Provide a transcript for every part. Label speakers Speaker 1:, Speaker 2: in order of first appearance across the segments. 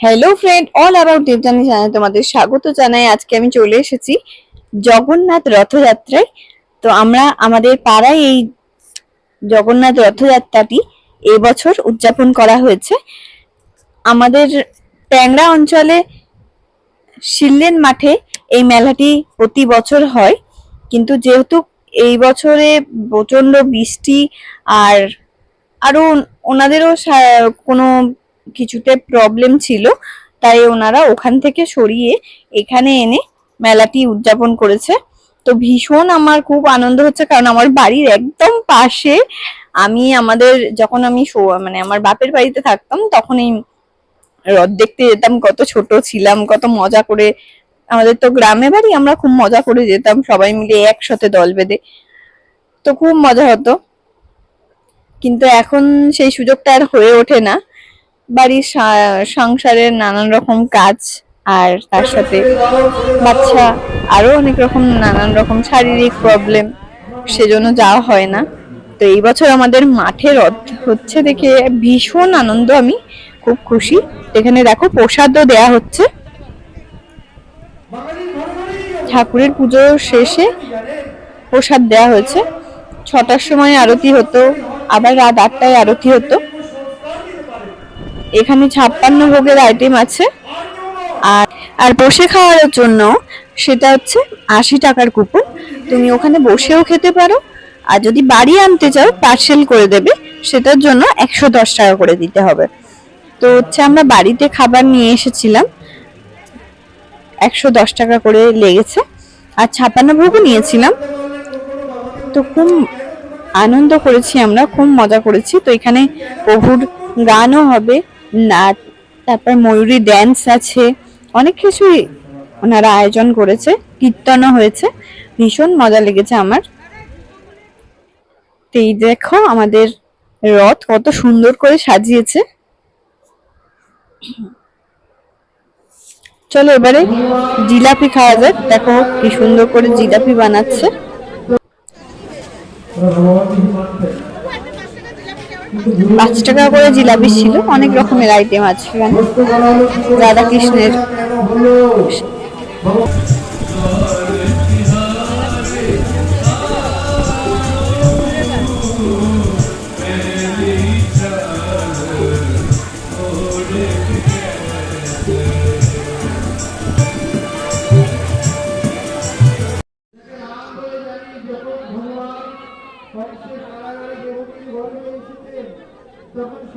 Speaker 1: Hello friend all about Debjani জানাই তোমাদের স্বাগত জানাই। আজকে আমি চলে এসেছি জগন্নাথ রথযাত্রায়। তো আমরা আমাদের পাড়ায় এই জগন্নাথ রথযাত্রাটি এবছর উদযাপন করা হয়েছে। আমাদের ট্যাংরা অঞ্চলে শিললেন মাঠে এই মেলাটি প্রতি বছর হয়। কিন্তু যেহেতু এই বছরে প্রচণ্ড বৃষ্টি আর আরও ওনাদেরও কোনো কিছুতে প্রবলেম ছিল, তাই ওনারা ওখান থেকে সরিয়ে এখানে এনে মেলাটি উদযাপন করেছে। তো ভীষণ আমার খুব আনন্দ হচ্ছে, কারণ আমার বাড়ির একদম পাশে আমি আমাদের, যখন আমি মানে আমার বাপের বাড়িতে থাকতাম, তখন এই রথ দেখতে যেতাম, কত ছোট ছিলাম, কত মজা করে। আমাদের তো গ্রামে বাড়ি, আমরা খুব মজা করে যেতাম, সবাই মিলে একসাথে দল বেঁধে। তো খুব মজা হতো। কিন্তু এখন সেই সুযোগটা আর হয়ে ওঠে না। বাড়ির সংসারের নানান রকম কাজ, আর তার সাথে বাচ্চা, আরও অনেক রকম নানান রকম শারীরিক প্রবলেম সেজন্য যাওয়া হয় না। তো এই বছর আমাদের মাঠে রথ হচ্ছে দেখে ভীষণ আনন্দ আমি। খুব খুশি। এখানে দেখো প্রসাদও দেয়া হচ্ছে। ঠাকুরের পুজো শেষে প্রসাদ দেওয়া হয়েছে। ছটার সময় আরতি হতো, আবার রাত আটটায় আরতি হতো। এখানে ছাপ্পান্ন ভোগের আইটেম আছে। আর আর বসে খাওয়ার জন্য সেটা হচ্ছে আশি টাকার কুপন। তুমি ওখানে বসেও খেতে পারো। আর যদি বাড়ি আনতে চাও পার্সেল করে দেবে। সেটার জন্য একশো দশ টাকা করে দিতে হবে। তো হচ্ছে আমরা বাড়িতে খাবার নিয়ে এসেছিলাম। একশো দশ টাকা করে লেগেছে। আর ছাপ্পান্ন ভোগও নিয়েছিলাম। তো খুব আনন্দ করেছি আমরা, খুব মজা করেছি। তো এখানে প্রভুর গানও হবে নাচ তারপর ময়ূরী ড্যান্স আছে, অনেক কিছুই ওনারা আয়োজন করেছে, কীর্তনও হয়েছে। ভীষণ মজা লেগেছে আমার। তো এই দেখো আমাদের রথ, কত সুন্দর করে সাজিয়েছে। চলো এবারে জিলাপি খাওয়া যাক, দেখো কি সুন্দর করে জিলাপি বানাচ্ছে। পাঁচ টাকা করে জিলাপি ছিল, অনেক রকমের আইটেম আছে
Speaker 2: কষ্ট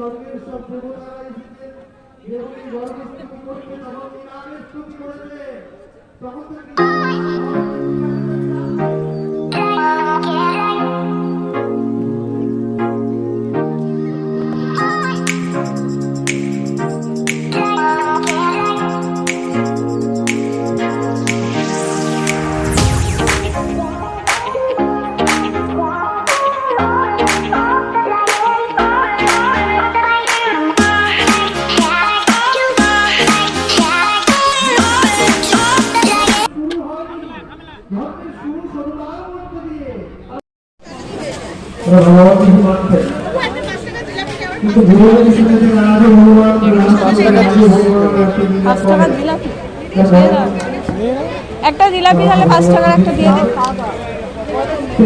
Speaker 2: স্বর্গের সব দেবতারা এসেছেন তখন নিরামিষ স্তুতি করেছে তখন ওরা কিন্তু শুনেছে রাধা ভগবান
Speaker 3: একটা জিলাপি তাহলে পাঁচ টাকার একটা দিয়ে দে।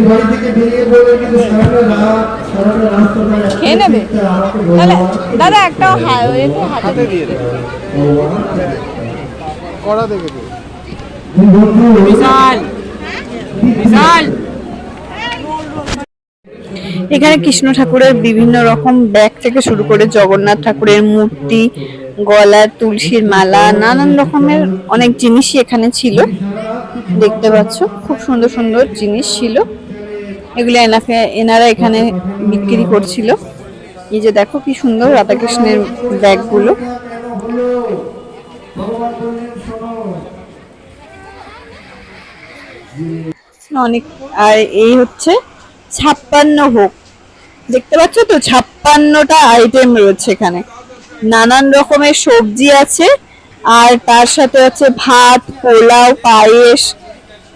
Speaker 2: বাড়ি থেকে বেরিয়ে বলে কিন্তু সারাটা রাত সারাটা রাস্তাটা
Speaker 3: খেয়ে নেবে? তাহলে দাদা একটা হা- একটু হাতে দিয়ে দে।
Speaker 4: কড়া দেখে দে।
Speaker 3: বিশাল। বিশাল।
Speaker 1: এখানে কৃষ্ণ ঠাকুরের বিভিন্ন রকম ব্যাগ থেকে শুরু করে জগন্নাথ ঠাকুরের মূর্তি গলার তুলসীর মালা, নানান রকমের অনেক জিনিসই এখানে ছিল। দেখতে পাচ্ছ, খুব সুন্দর সুন্দর জিনিস ছিল। এগুলো এনাকে এনারা এখানে বিক্রি করছিল। এই যে দেখো কি সুন্দর রাধাকৃষ্ণের ব্যাগগুলো। অনেক, আর এই হচ্ছে ছাপ্পান্ন ভোগ দেখতে পাচ্ছ তো, ছাপ্পান্নটা আইটেম রয়েছে এখানে। নানান রকমের সবজি আছে, আর তার সাথে হচ্ছে ভাত, পোলাও, পায়েস,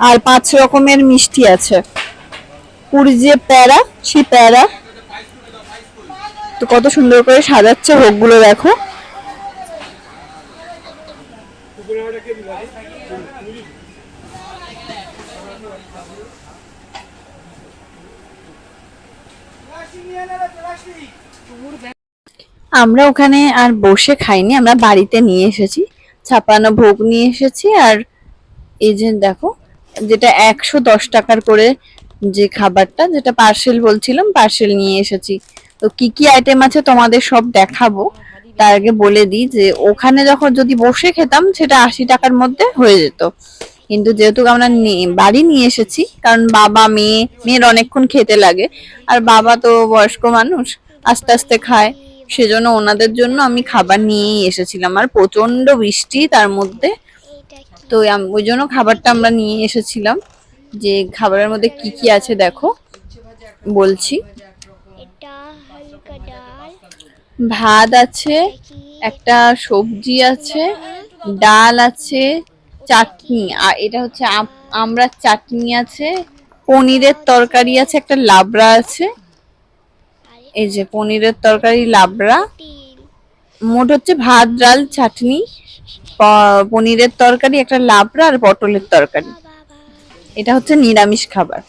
Speaker 1: আর পাঁচ রকমের মিষ্টি আছে। পুরী যে প্যারা, সেই প্যারা। তো কত সুন্দর করে সাজাচ্ছে ভোগগুলো, দেখো। আমরা ওখানে আর বসে খাইনি, আমরা বাড়িতে নিয়ে এসেছি। ছাপানো ভোগ নিয়ে এসেছি আর এই যে দেখো, যেটা একশো দশ টাকার করে যে খাবারটা, যেটা পার্সেল বলছিলাম, পার্সেল নিয়ে এসেছি। তো কি কি আইটেম আছে তোমাদের সব দেখাবো। তার আগে বলে দিই যে ওখানে যখন যদি বসে খেতাম, সেটা আশি টাকার মধ্যে হয়ে যেত। কিন্তু যেহেতু আমরা বাড়ি নিয়ে এসেছি কারণ বাবা মেয়ে মেয়ের অনেকক্ষণ খেতে লাগে আর বাবা তো বয়স্ক মানুষ আস্তে আস্তে খায়। সেজন্য ওনাদের জন্য আমি খাবার নিয়েই এসেছিলাম আর প্রচণ্ড বৃষ্টি তার মধ্যে। তো ওই জন্য খাবারটা আমরা নিয়ে এসেছিলাম। যে খাবারের মধ্যে কি কি আছে দেখো বলছি। ভাত আছে একটা সবজি আছে ডাল আছে চাটনি, আর এটা হচ্ছে আম- আমড়ার চাটনি আছে, পনিরের তরকারি আছে, একটা লাবড়া আছে। এই যে পনিরের তরকারি, লাবড়া। মোট হচ্ছে ভাত, ডাল, চাটনি পনিরের তরকারি, একটা লাবড়া আর পটলের তরকারি। এটা হচ্ছে নিরামিষ খাবার।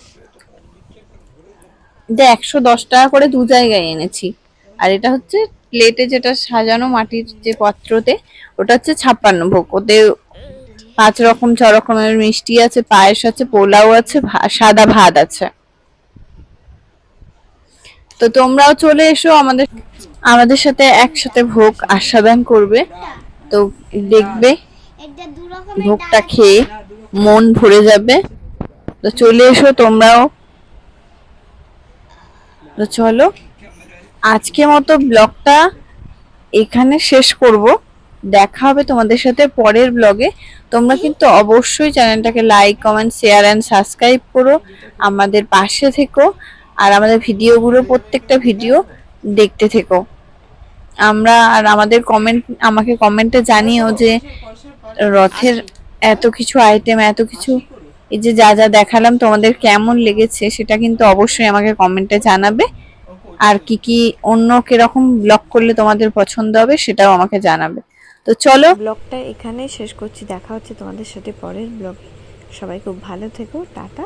Speaker 1: এটা একশো দশ টাকা করে দু জায়গায় এনেছি। আর এটা হচ্ছে প্লেটে যেটা সাজানো মাটির যে পাত্রতে, ওটা হচ্ছে ছাপ্পান্ন ভোগ। ওতে পাঁচ রকম, ছ রকমের মিষ্টি আছে, পায়েস আছে, পোলাও আছে সাদা ভাত আছে। তো তোমরাও চলে এসো আমাদের আমাদের সাথে একসাথে ভোগ আস্বাদন করবে। তো দেখবে, ভোগটা খেয়ে মন ভরে যাবে। তো চলে এসো তোমরাও। তো চলো আজকে মতো ব্লগটা এখানে শেষ করব। দেখা হবে তোমাদের সাথে পরের ব্লগে তোমরা কিন্তু অবশ্যই চ্যানেলটাকে like comment share and subscribe করো আমাদের পাশে থেকো আর আমাদের ভিডিওগুলো প্রত্যেকটা ভিডিও দেখতে থেকো। আমরা আর আমাদের কমেন্ট আমাকে কমেন্টে জানিও যে রথের এত কিছু আইটেম এত কিছু, এই যে যা যা দেখালাম তোমাদের কেমন লেগেছে সেটা কিন্তু অবশ্যই আমাকে কমেন্টে জানাবে। আর কি কি অন্য কীরকম ব্লগ করলে তোমাদের পছন্দ হবে সেটাও আমাকে জানাবে। তো চলো।
Speaker 5: ব্লগটা এখানে শেষ করছি। দেখা হচ্ছে তোমাদের সাথে পরের ব্লগে। সবাই খুব ভালো থেকো। টাটা।